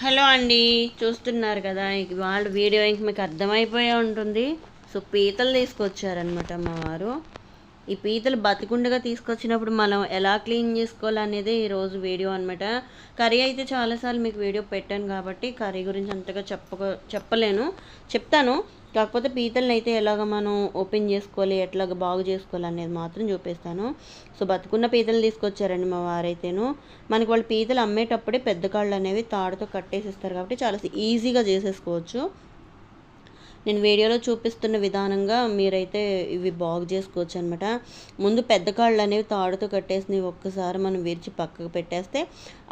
Hello అండి చూస్తున్నారు కదా వాళ్ళ వీడియో ఇంక మీకు అర్థమైపోయే ఉంటుంది. సో పీతలు తీసుకొచ్చారనమాట మా వారు. ఈ పీతలు బతికుండగా తీసుకొచ్చినప్పుడు మనం ఎలా క్లీన్ చేసుకోవాలనేది ఈరోజు వీడియో అనమాట కర్రీ అయితే చాలాసార్లు మీకు వీడియో పెట్టాను కాబట్టి కర్రీ గురించి అంతగా చెప్పక చెప్పలేను. చెప్తాను. కాకపోతే పీతలను అయితే ఎలాగ మనం ఓపెన్ చేసుకోవాలి ఎట్లాగ బాగు చేసుకోవాలి అనేది మాత్రం చూపిస్తాను. సో బతుకున్న పీతలు తీసుకొచ్చారండి మా వారైతేను. మనకి వాళ్ళు పీతలు అమ్మేటప్పుడే పెద్ద కాళ్ళు అనేవి తాడుతో కట్టేసిస్తారు కాబట్టి చాలా ఈజీగా చేసేసుకోవచ్చు. నేను వీడియోలో చూపిస్తున్న విధానంగా మీరైతే ఇవి బాగు చేసుకోవచ్చు అనమాట ముందు పెద్ద కాళ్ళు అనేవి తాడుతో కట్టేసి ఒక్కసారి మనం విరిచి పక్కకు పెట్టేస్తే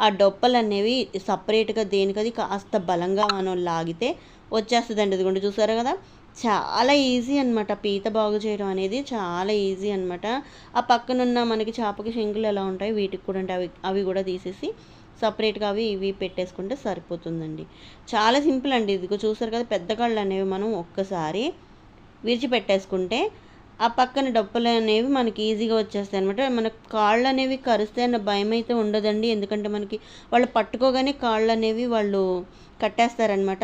ఆ డొప్పలు అనేవి సపరేట్గా దేనికది కాస్త బలంగా మనం లాగితే వచ్చేస్తుందండి. ఇదిగోండి చూసారా కదా? చాలా ఈజీ అనమాట పీత బాగు చేయడం అనేది చాలా ఈజీ అనమాట ఆ పక్కనున్న మనకి చేపకి శంకులు ఎలా ఉంటాయి వీటికి కూడా ఉంటాయి అవి అవి కూడా తీసేసి సపరేట్గా అవి ఇవి పెట్టేసుకుంటే సరిపోతుందండి. చాలా సింపుల్ అండి. ఇదిగో చూసారు కదా పెద్ద కాళ్ళు అనేవి మనం ఒక్కసారి విరిచిపెట్టేసుకుంటే ఆ పక్కన డప్పులు అనేవి మనకి ఈజీగా వచ్చేస్తాయి అనమాట మన కాళ్ళు అనేవి కరిస్తే అన్న భయం అయితే ఉండదండి. ఎందుకంటే మనకి వాళ్ళు పట్టుకోగానే కాళ్ళు అనేవి వాళ్ళు కట్టేస్తారనమాట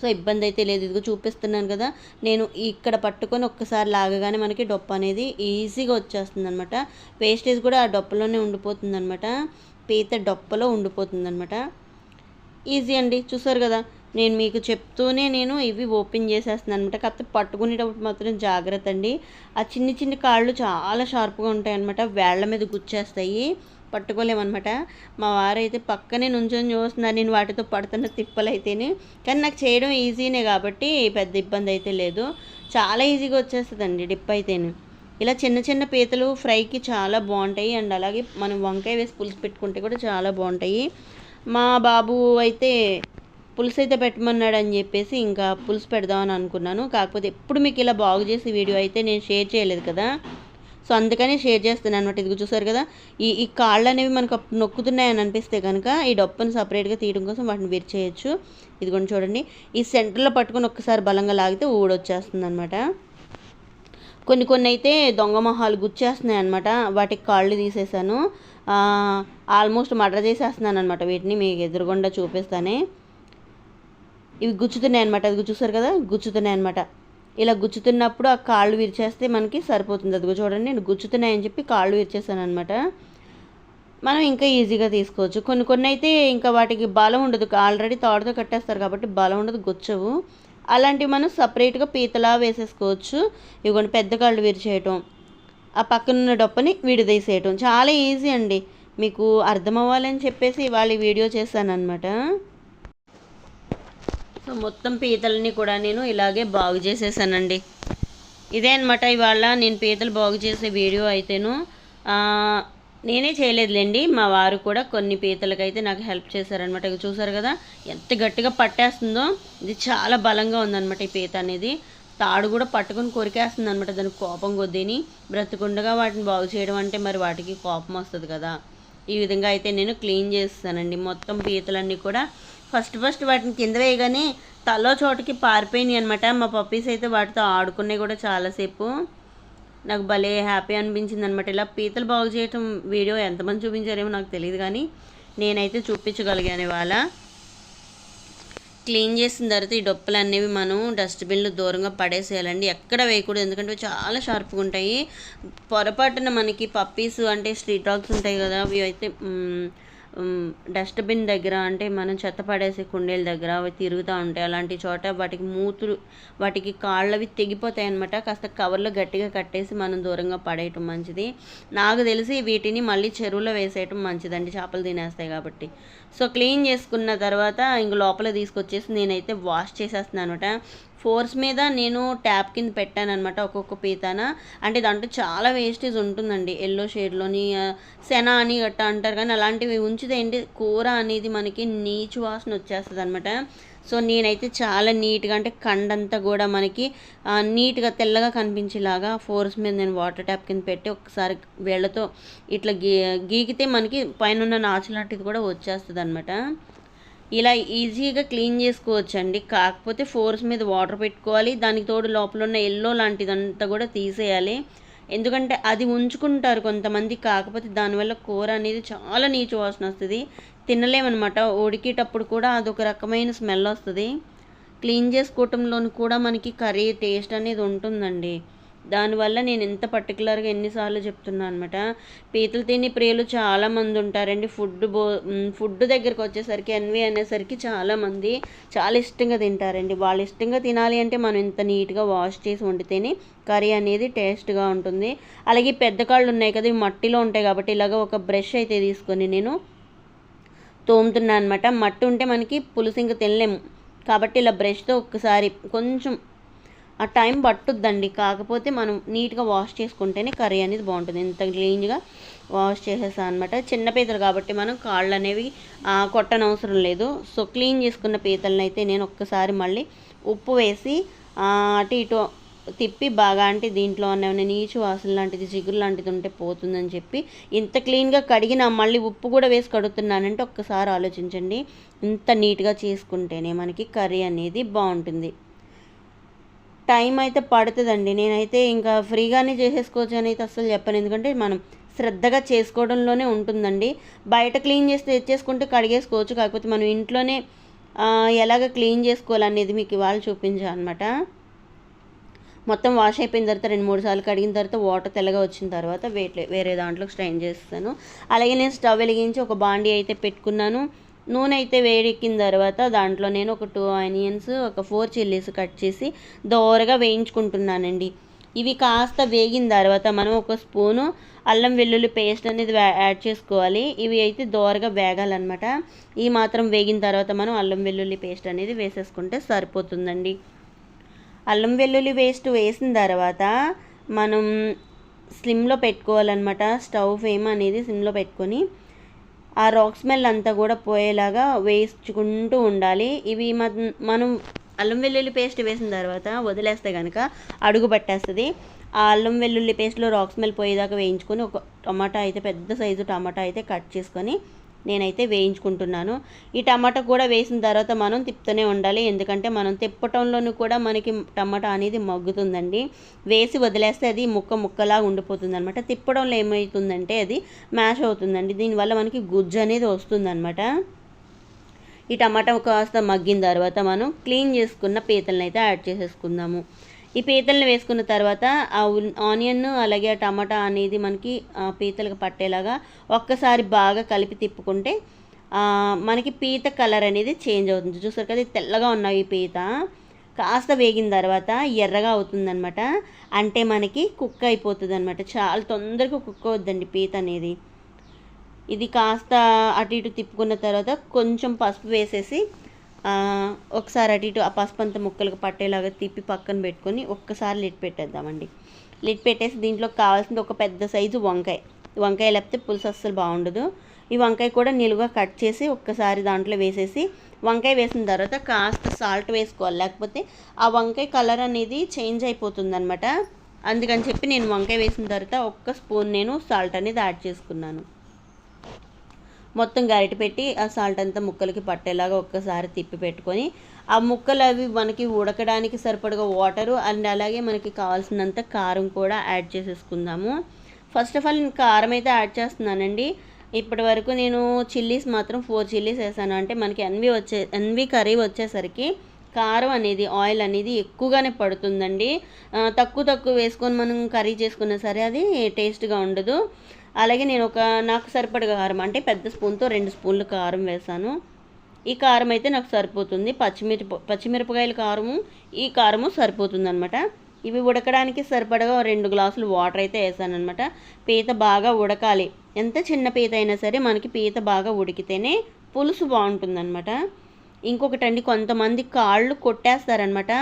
సో ఇబ్బంది అయితే లేదు. ఇదిగో చూపిస్తున్నాను కదా నేను ఇక్కడ పట్టుకొని ఒక్కసారి లాగగానే మనకి డొప్ప అనేది ఈజీగా వచ్చేస్తుంది అనమాట వేస్టేజ్ కూడా ఆ డొప్పలోనే ఉండిపోతుంది అనమాట పీత డొప్పలో ఉండిపోతుందనమాట ఈజీ అండి చూసారు కదా? నేను మీకు చెప్తూనే నేను ఇవి ఓపెన్ చేసేస్తున్నాను అనమాట కాకపోతే పట్టుకునేటప్పుడు మాత్రం జాగ్రత్త అండి. ఆ చిన్ని చిన్ని కాళ్ళు చాలా షార్ప్గా ఉంటాయి అనమాట వేళ్ళ మీద గుచ్చేస్తాయి. పట్టుకోలేమన్నమాట. మా వారైతే పక్కనే నుంచొని చూస్తున్నారు. నేను వాటితో పడుతున్న తిప్పలు అయితేనే కానీ నాకు చేయడం ఈజీనే కాబట్టి పెద్ద ఇబ్బంది అయితే లేదు. చాలా ఈజీగా వచ్చేస్తుందండి డిప్ అయితేనే. ఇలా చిన్న చిన్న పీతలు ఫ్రైకి చాలా బాగుంటాయి. అండ్ అలాగే మనం వంకాయ వేసి పులుసు పెట్టుకుంటే కూడా చాలా బాగుంటాయి. మా బాబు అయితే పులుసు అయితే పెట్టమన్నాడు అని చెప్పేసి ఇంకా పులుసు పెడదామని అనుకున్నాను. కాకపోతే ఎప్పుడు మీకు ఇలా బాగు చేసే వీడియో అయితే నేను షేర్ చేయలేదు కదా. సో అందుకని షేర్ చేస్తున్నాను అనమాట ఇది చూసారు కదా? ఈ ఈ కాళ్ళు అనేవి మనకు నొక్కుతున్నాయని అనిపిస్తే కనుక ఈ డొప్పను సపరేట్గా తీయడం కోసం వాటిని విరిచేయచ్చు. ఇదిగోండి చూడండి. ఈ సెంటర్లో పట్టుకొని ఒక్కసారి బలంగా లాగితే ఊడొచ్చేస్తుంది అనమాట కొన్ని కొన్ని అయితే దొంగ మొహాలు గుచ్చేస్తున్నాయి అనమాట వాటికి కాళ్ళు తీసేసాను. ఆల్మోస్ట్ మర్డర్ చేసేస్తున్నాను అనమాట వీటిని. మీకు ఎదురుగుండా చూపిస్తానే. ఇవి గుచ్చుతున్నాయి అనమాట అది చూసారు కదా? గుచ్చుతున్నాయి అనమాట ఇలా గుచ్చుతున్నప్పుడు ఆ కాళ్ళు విరిచేస్తే మనకి సరిపోతుంది. అదిగో చూడండి. నేను గుచ్చుతున్నాయని చెప్పి కాళ్ళు విరిచేసాను అనమాట మనం ఇంకా ఈజీగా తీసుకోవచ్చు. కొన్ని కొన్ని అయితే ఇంకా వాటికి బలం ఉండదు. ఆల్రెడీ తాడుతో కట్టేస్తారు కాబట్టి బలం ఉండదు. గుచ్చవు. అలాంటివి మనం సపరేట్గా పీతలా వేసేసుకోవచ్చు. ఇవ్వండి పెద్ద కాళ్ళు విరిచేయటం ఆ పక్కనున్న డొప్పని విడిదీసేయటం. చాలా ఈజీ అండి. మీకు అర్థం అవ్వాలని చెప్పేసి ఇవాళ వీడియో చేశాను అనమాట సో మొత్తం పీతలని కూడా నేను ఇలాగే బాగు చేసేసానండి. ఇదే అనమాట ఇవాళ నేను పీతలు బాగు చేసే వీడియో అయితేను. నేనే చేయలేదులేండి. మా వారు కూడా కొన్ని పీతలకైతే నాకు హెల్ప్ చేశారనమాట ఇక చూసారు కదా ఎంత గట్టిగా పట్టేస్తుందో. ఇది చాలా బలంగా ఉందన్నమాట ఈ పీత అనేది. తాడు కూడా పట్టుకొని కొరికేస్తుంది అనమాట దానికి కోపం కొద్దిని. బ్రతుకుండగా వాటిని బాగు చేయడం అంటే మరి వాటికి కోపం వస్తుంది కదా. ఈ విధంగా అయితే నేను క్లీన్ చేస్తానండి. మొత్తం పీతలన్నీ కూడా ఫస్ట్ ఫస్ట్ వాటిని కింద వేయగానే తలో చోటకి పారిపోయినాయి అనమాట మా పప్పీస్ అయితే వాటితో ఆడుకున్నాయి కూడా చాలాసేపు. నాకు భలే హ్యాపీ అనిపించింది అనమాట ఇలా పీతలు బాగు చేయటం వీడియో ఎంతమంది చూపించారేమో నాకు తెలియదు కానీ నేనైతే చూపించగలిగాను ఇవాళ. క్లీన్ చేసిన తర్వాత ఈ డొప్పలు అనేవి మనం డస్ట్బిన్లో దూరంగా పడేసేయాలండి. ఎక్కడ వేయకూడదు ఎందుకంటే చాలా షార్ప్గా ఉంటాయి. పొరపాటున మనకి పప్పీస్ అంటే స్ట్రీట్ డాగ్స్ ఉంటాయి కదా అవి అయితే డస్ట్బిన్ దగ్గర అంటే మనం చెత్త పడేసే కుండీల దగ్గర అవి తిరుగుతూ ఉంటాయి. అలాంటి చోట వాటికి మూతులు వాటికి కాళ్ళవి తెగిపోతాయి అనమాట కాస్త కవర్లో గట్టిగా కట్టేసి మనం దూరంగా పడేయటం మంచిది. నాకు తెలిసి వీటిని మళ్ళీ చెరువులో వేసేయటం మంచిదండి. చేపలు తినేస్తాయి కాబట్టి. సో క్లీన్ చేసుకున్న తర్వాత ఇంక లోపల తీసుకొచ్చేసి నేనైతే వాష్ చేసేస్తున్నాను అనమాట ఫోర్స్ మీద నేను ట్యాప్ కింద పెట్టాను అనమాట ఒక్కొక్క పీతాన. అంటే దాంట్లో చాలా వేస్టేజ్ ఉంటుందండి. ఎల్లో షేడ్లోని శన అని గట్ట అంటారు కానీ అలాంటివి ఉంచితే ఏంటి కూర అనేది మనకి నీచు వాసన వచ్చేస్తుంది అనమాట సో నేనైతే చాలా నీట్గా అంటే కండంతా కూడా మనకి నీట్గా తెల్లగా కనిపించేలాగా ఫోర్స్ మీద నేను వాటర్ ట్యాప్ కింద పెట్టి ఒకసారి వేళ్ళతో ఇట్లా గీ గీకితే మనకి పైన ఉన్న నాచు లాంటిది కూడా వచ్చేస్తుంది అనమాట ఇలా ఈజీగా క్లీన్ చేసుకోవచ్చండి. కాకపోతే ఫోర్స్ మీద వాటర్ పెట్టుకోవాలి. దానికి తోడు లోపల ఉన్న ఎల్లో లాంటిదంతా కూడా తీసేయాలి. ఎందుకంటే అది ఉంచుకుంటారు కొంతమంది. కాకపోతే దానివల్ల కూర అనేది చాలా నీచు వాసన వస్తుంది. తినలేమన్నమాట. ఉడికేటప్పుడు కూడా అదొక రకమైన స్మెల్ వస్తుంది. క్లీన్ చేసుకోవటంలోని కూడా మనకి కర్రీ టేస్ట్ అనేది ఉంటుందండి. దానివల్ల నేను ఎంత పర్టికులర్గా ఎన్నిసార్లు చెప్తున్నాను అనమాట పీతలు తిని ప్రియులు చాలామంది ఉంటారండి. ఫుడ్ బో ఫుడ్ దగ్గరికి వచ్చేసరికి ఎన్వి అనేసరికి చాలామంది చాలా ఇష్టంగా తింటారండి. వాళ్ళు ఇష్టంగా తినాలి అంటే మనం ఇంత నీట్గా వాష్ చేసి వండితేనే కర్రీ అనేది టేస్ట్గా ఉంటుంది. అలాగే పెద్ద కాళ్ళు ఉన్నాయి కదా ఇవి మట్టిలో ఉంటాయి కాబట్టి ఇలాగ ఒక బ్రష్ అయితే తీసుకొని నేను తోముతున్నాను అనమాట మట్టి ఉంటే మనకి పులుసు ఇంకా తినలేము. కాబట్టి ఇలా బ్రష్తో ఒక్కసారి కొంచెం ఆ టైం పట్టుద్దండి. కాకపోతే మనం నీట్గా వాష్ చేసుకుంటేనే కర్రీ అనేది బాగుంటుంది. ఇంత క్లీన్గా వాష్ చేసేసాను అనమాట చిన్న పీతలు కాబట్టి మనం కాళ్ళు అనేవి కొట్టనవసరం లేదు. సో క్లీన్ చేసుకున్న పీతలను అయితే నేను ఒక్కసారి మళ్ళీ ఉప్పు వేసి అటు ఇటు తిప్పి బాగా అంటే దీంట్లో ఉన్న నీచు వాసన లాంటిది చిగురు లాంటిది ఉంటే పోతుందని చెప్పి ఇంత క్లీన్గా కడిగిన మళ్ళీ ఉప్పు కూడా వేసి కడుగుతున్నానంటే ఒక్కసారి ఆలోచించండి. ఇంత నీట్గా చేసుకుంటేనే మనకి కర్రీ అనేది బాగుంటుంది. టైం అయితే పడుతుందండి. నేనైతే ఇంకా ఫ్రీగానే చేసేసుకోవచ్చు అని అయితే చెప్పను. ఎందుకంటే మనం శ్రద్ధగా చేసుకోవడంలోనే ఉంటుందండి. బయట క్లీన్ చేసి తెచ్చేసుకుంటే కడిగేసుకోవచ్చు. కాకపోతే మనం ఇంట్లోనే ఎలాగ క్లీన్ చేసుకోవాలనేది మీకు ఇవాళ చూపించాను అనమాట మొత్తం వాష్ అయిపోయిన తర్వాత రెండు మూడు సార్లు కడిగిన తర్వాత వాటర్ తెల్లగా వచ్చిన తర్వాత వేట్లే వేరే దాంట్లో స్ట్రైన్ చేస్తాను. అలాగే నేను స్టవ్ వెలిగించి ఒక బాండీ అయితే పెట్టుకున్నాను. నూనె అయితే వేడెక్కిన తర్వాత దాంట్లో నేను ఒక టూ ఆనియన్స్ ఒక ఫోర్ చిల్లీస్ కట్ చేసి దోరగా వేయించుకుంటున్నానండి. ఇవి కాస్త వేగిన తర్వాత మనం ఒక స్పూను అల్లం వెల్లుల్లి పేస్ట్ అనేది యాడ్ చేసుకోవాలి. ఇవి అయితే దోరగా వేగాలన్నమాట. ఈ మాత్రం వేగిన తర్వాత మనం అల్లం వెల్లుల్లి పేస్ట్ అనేది వేసేసుకుంటే సరిపోతుందండి. అల్లం వెల్లుల్లి పేస్ట్ వేసిన తర్వాత మనం స్లిమ్లో పెట్టుకోవాలన్నమాట. స్టవ్ ఫ్లేమ్ అనేది సిమ్లో పెట్టుకొని ఆ రాక్ స్మెల్ అంతా కూడా పోయేలాగా వేయించుకుంటూ ఉండాలి. ఇవి మనం అల్లం వెల్లుల్లి పేస్ట్ వేసిన తర్వాత వదిలేస్తే కనుక అడుగు పట్టేస్తుంది. ఆ అల్లం వెల్లుల్లి పేస్ట్లో రాక్ స్మెల్ పోయేదాకా వేయించుకొని ఒక టమాటా అయితే పెద్ద సైజు టమాటా అయితే కట్ చేసుకొని నేనైతే వేయించుకుంటున్నాను. ఈ టమాటా కూడా వేసిన తర్వాత మనం తిప్పుతూనే ఉండాలి. ఎందుకంటే మనం తిప్పటంలోనూ కూడా మనకి టమాటా అనేది మగ్గుతుందండి. వేసి వదిలేస్తే అది ముక్క ముక్కలా ఉండిపోతుంది అనమాట తిప్పడంలో ఏమవుతుందంటే అది మ్యాష్ అవుతుందండి. దీనివల్ల మనకి గుజ్జు అనేది వస్తుందన్నమాట. ఈ టమాటా కాస్త మగ్గిన తర్వాత మనం క్లీన్ చేసుకున్న పీతలను అయితే యాడ్ చేసేసుకుందాము. ఈ పీతలను వేసుకున్న తర్వాత ఆ ఆనియన్ అలాగే ఆ టమాటా అనేది మనకి పీతలకు పట్టేలాగా ఒక్కసారి బాగా కలిపి తిప్పుకుంటే మనకి పీత కలర్ అనేది చేంజ్ అవుతుంది. చూసారు కదా తెల్లగా ఉన్నాయి ఈ పీత. కాస్త వేగిన తర్వాత ఎర్రగా అవుతుందన్నమాట. అంటే మనకి కుక్ అయిపోతుంది అనమాట చాలా తొందరగా కుక్ అవుద్దండి పీత అనేది. ఇది కాస్త అటు ఇటు తిప్పుకున్న తర్వాత కొంచెం పసుపు వేసేసి ఒకసారి అటు ఇటు ఆ పసుపంత ముక్కలకు పట్టేలాగా తిప్పి పక్కన పెట్టుకొని ఒక్కసారి లిట్ పెట్టేద్దామండి. లిట్ పెట్టేసి దీంట్లో కావాల్సింది ఒక పెద్ద సైజు వంకాయ. వంకాయ లేకపోతే పులుసు అస్సలు బాగుండదు. ఈ వంకాయ కూడా నిలువుగా కట్ చేసి ఒక్కసారి దాంట్లో వేసేసి వంకాయ వేసిన తర్వాత కాస్త సాల్ట్ వేసుకోవాలి. లేకపోతే ఆ వంకాయ కలర్ అనేది చేంజ్ అయిపోతుంది అనమాట అందుకని చెప్పి నేను వంకాయ వేసిన తర్వాత ఒక్క స్పూన్ నేను సాల్ట్ అనేది యాడ్ చేసుకున్నాను. మొత్తం గరిట పెట్టి ఆ సాల్ట్ అంతా ముక్కలకి పట్టేలాగా ఒక్కసారి తిప్పి పెట్టుకొని ఆ ముక్కలు అవి మనకి ఉడకడానికి సరిపడగా వాటరు అండ్ అలాగే మనకి కావాల్సినంత కారం కూడా యాడ్ చేసేసుకుందాము. ఫస్ట్ ఆఫ్ ఆల్ నేను కారం అయితే యాడ్ చేస్తున్నానండి. ఇప్పటి వరకు నేను చిల్లీస్ మాత్రం ఫోర్ చిల్లీస్ వేసాను. అంటే మనకి ఎన్వి వచ్చే ఎన్వి కర్రీ వచ్చేసరికి కారం అనేది ఆయిల్ అనేది ఎక్కువగానే పడుతుందండి. తక్కువ తక్కువ వేసుకొని మనం కర్రీ చేసుకున్నా సరే అది టేస్ట్గా ఉండదు. అలాగే నేను ఒక నాకు సరిపడగా కారం అంటే పెద్ద స్పూన్తో రెండు స్పూన్లు కారం వేసాను. ఈ కారం అయితే నాకు సరిపోతుంది. పచ్చిమిరప పచ్చిమిరపకాయల కారము ఈ కారము సరిపోతుంది అనమాట ఇవి ఉడకడానికి సరిపడగా రెండు గ్లాసులు వాటర్ అయితే వేసాను అనమాట పీత బాగా ఉడకాలి. ఎంత చిన్న పీత అయినా సరే మనకి పీత బాగా ఉడికితేనే పులుసు బాగుంటుందన్నమాట ఇంకొకటి అండి కొంతమంది కాళ్ళు కొట్టేస్తారనమాట.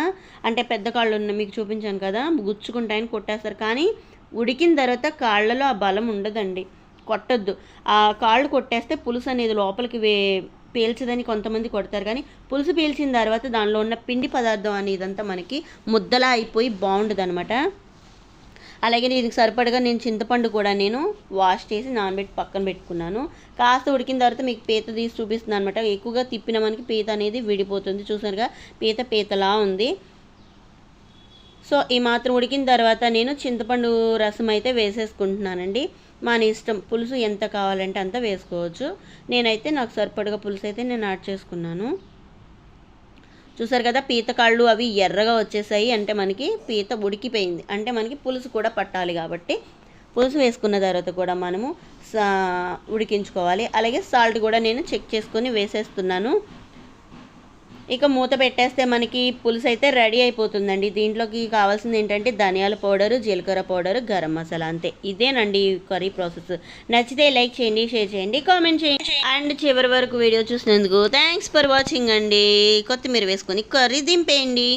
అంటే పెద్ద కాళ్ళు ఉన్న మీకు చూపించాను కదా గుచ్చుకుంటాయని కొట్టేస్తారు. కానీ ఉడికిన తర్వాత కాళ్ళలో ఆ బలం ఉండదండి. కొట్టద్దు. ఆ కాళ్ళు కొట్టేస్తే పులుసు అనేది లోపలికి వే పీల్చదని కొంతమంది కొడతారు. కానీ పులుసు పీల్చిన తర్వాత దానిలో ఉన్న పిండి పదార్థం అనేదంతా మనకి ముద్దలా అయిపోయి బాగుండదు అనమాట అలాగే దీనికి సరిపడగా నేను చింతపండు కూడా నేను వాష్ చేసి నానబెట్టి పక్కన పెట్టుకున్నాను. కాస్త ఉడికిన తర్వాత మీకు పీత తీసి చూపిస్తుంది అనమాట ఎక్కువగా తిప్పిన మనకి పీత అనేది విడిపోతుంది. చూసారుగా? పీత పీతలా ఉంది. సో ఈ మాత్రం ఉడికిన తర్వాత నేను చింతపండు రసం అయితే వేసేసుకుంటున్నానండి. మన ఇష్టం పులుసు ఎంత కావాలంటే అంత వేసుకోవచ్చు. నేనైతే నాకు సరిపడగా పులుసు అయితే నేను యాడ్ చేసుకున్నాను. చూసారు కదా పీత కాళ్ళు అవి ఎర్రగా వచ్చేసాయి. అంటే మనకి పీత ఉడికిపోయింది. అంటే మనకి పులుసు కూడా పట్టాలి కాబట్టి పులుసు వేసుకున్న తర్వాత కూడా మనము సా ఉడికించుకోవాలి. అలాగే సాల్ట్ కూడా నేను చెక్ చేసుకొని వేసేస్తున్నాను. ఇక మూత పెట్టేస్తే మనకి పులుసు అయితే రెడీ అయిపోతుందండి. దీంట్లోకి కావాల్సింది ఏంటంటే ధనియాల పౌడరు జీలకర్ర పౌడరు గరం మసాలా అంతే. ఇదేనండి కర్రీ ప్రాసెస్. నచ్చితే లైక్ చేయండి షేర్ చేయండి కామెంట్ చేయండి. అండ్ చివరి వరకు వీడియో చూసినందుకు థ్యాంక్స్ ఫర్ వాచింగ్ అండి. కొత్తిమీర వేసుకొని కర్రీ దింపేయండి.